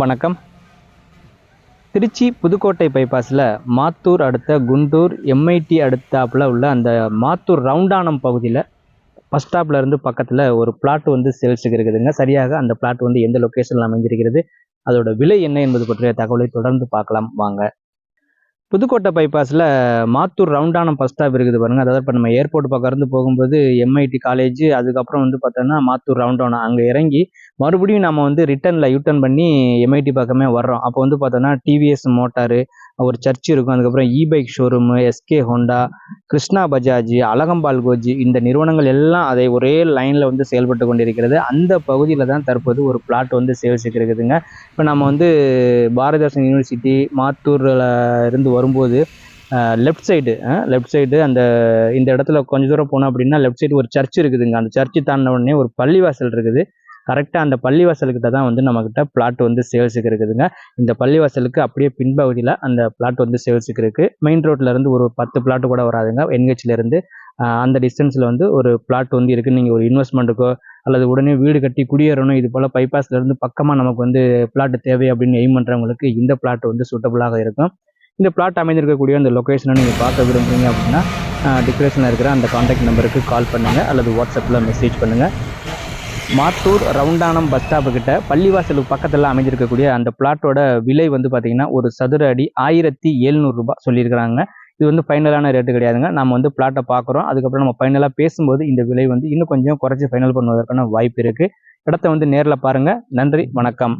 வணக்கம். திருச்சி புதுக்கோட்டை பைபாஸில் மாத்தூர் அடுத்த குண்டூர் எம்ஐடி அடுத்தாப்பில் உள்ள அந்த மாத்தூர் ரவுண்டானம் பகுதியில் பஸ் ஸ்டாப்ல இருந்து பக்கத்தில் ஒரு பிளாட் வந்து சேல்ஸுக்கு இருக்குதுங்க. சரியாக அந்த பிளாட் வந்து எந்த லொக்கேஷனில் அமைஞ்சிருக்கிறது அதோட விலை என்ன என்பது பற்றிய தகவலை தொடர்ந்து பார்க்கலாம். வாங்க. புதுக்கோட்டை பைபாஸில் மாத்தூர் ரவுண்டானம் பஸ் ஸ்டாப் இருக்குது பாருங்க. அதாவது இப்போ நம்ம ஏர்போர்ட் பக்கம் இருந்து போகும்போது எம்ஐடி காலேஜ் அதுக்கப்புறம் வந்து பார்த்தோன்னா மாத்தூர் ரவுண்டானம் அங்கே இறங்கி மறுபடியும் நம்ம வந்து ரிட்டர்னில் யூட்டர்ன் பண்ணி எம்ஐடி பக்கமே வர்றோம். அப்போ வந்து பார்த்தோன்னா டிவிஎஸ் மோட்டாரு ஒரு சர்ச் இருக்கும். அதுக்கப்புறம் e bike showroom SK Honda Krishna Bajaj அழகம்பால் கோஜி இந்த நிறுவனங்கள் எல்லாம் அதை ஒரே லைனில் வந்து செயல்பட்டு கொண்டிருக்கிறது. அந்த பகுதியில் தான் தற்போது ஒரு பிளாட் வந்து சேல்ஸுக்கு இருக்குதுங்க இப்போ நம்ம வந்து பாரதிதாசன் யூனிவர்சிட்டி மாத்தூரில் இருந்து வரும்போது லெஃப்ட் சைடு லெஃப்ட் சைடு அந்த இந்த இடத்துல கொஞ்சம் தூரம் போனோம் அப்படின்னா லெஃப்ட் சைடு ஒரு சர்ச் இருக்குதுங்க. அந்த சர்ச்சு தாண்டின உடனே ஒரு பள்ளிவாசல் இருக்குது. கரெக்டாக அந்த பள்ளிவாசல்கிட்ட தான் வந்து நம்மக்கிட்ட பிளாட் வந்து சேல்ஸுக்கு இருக்குதுங்க. இந்த பள்ளிவாசலுக்கு அப்படியே பின்பகுதியில் அந்த பிளாட் வந்து சேல்ஸுக்கு இருக்குது மெயின் ரோட்ல இருந்து ஒரு பத்து பிளாட் கூட வராதுங்க. என்ஹெச்லேருந்து அந்த டிஸ்டன்ஸில் வந்து ஒரு பிளாட் வந்து இருக்குது நீங்கள் ஒரு இன்வெஸ்ட்மெண்ட்டுக்கோ அல்லது உடனே வீடு கட்டி குடியேறணும் இது போல் பைபாஸ்லேருந்து பக்கமாக நமக்கு வந்து பிளாட் தேவை அப்படின்னு எய்ம் பண்ணுறவங்களுக்கு இந்த பிளாட் வந்து சூட்டபுளாக இருக்கும். இந்த பிளாட் அமைந்திருக்கக்கூடிய அந்த லொக்கேஷனை நீங்கள் பார்க்க விரும்புறீங்க அப்படின்னா டிஸ்கிரிப்ஷனில் இருக்கிற அந்த காண்டாக்ட் நம்பருக்கு கால் பண்ணுங்கள் அல்லது வாட்ஸ்அப்பில் மெசேஜ் பண்ணுங்கள் மாத்தூர் ரவுண்டானம் பஸ் ஸ்டாப்புக்கிட்ட பள்ளிவாசல் பள்ளிவாசலுக்கு பக்கத்தில் அமைஞ்சிருக்கக்கூடிய அந்த பிளாட்டோட விலை வந்து பார்த்தீங்கன்னா ஒரு சதுர அடி ஆயிரத்தி எழுநூறுபா சொல்லியிருக்கிறாங்க. இது வந்து ஃபைனலான ரேட்டு கிடையாதுங்க. நம்ம வந்து பிளாட்டை பார்க்குறோம். அதுக்கப்புறம் நம்ம ஃபைனலாக பேசும்போது இந்த விலை வந்து இன்னும் கொஞ்சம் குறைச்சி ஃபைனல் பண்ணுவதற்கான வாய்ப்பு இருக்குது இடத்த வந்து நேரில் பாருங்கள் நன்றி வணக்கம்.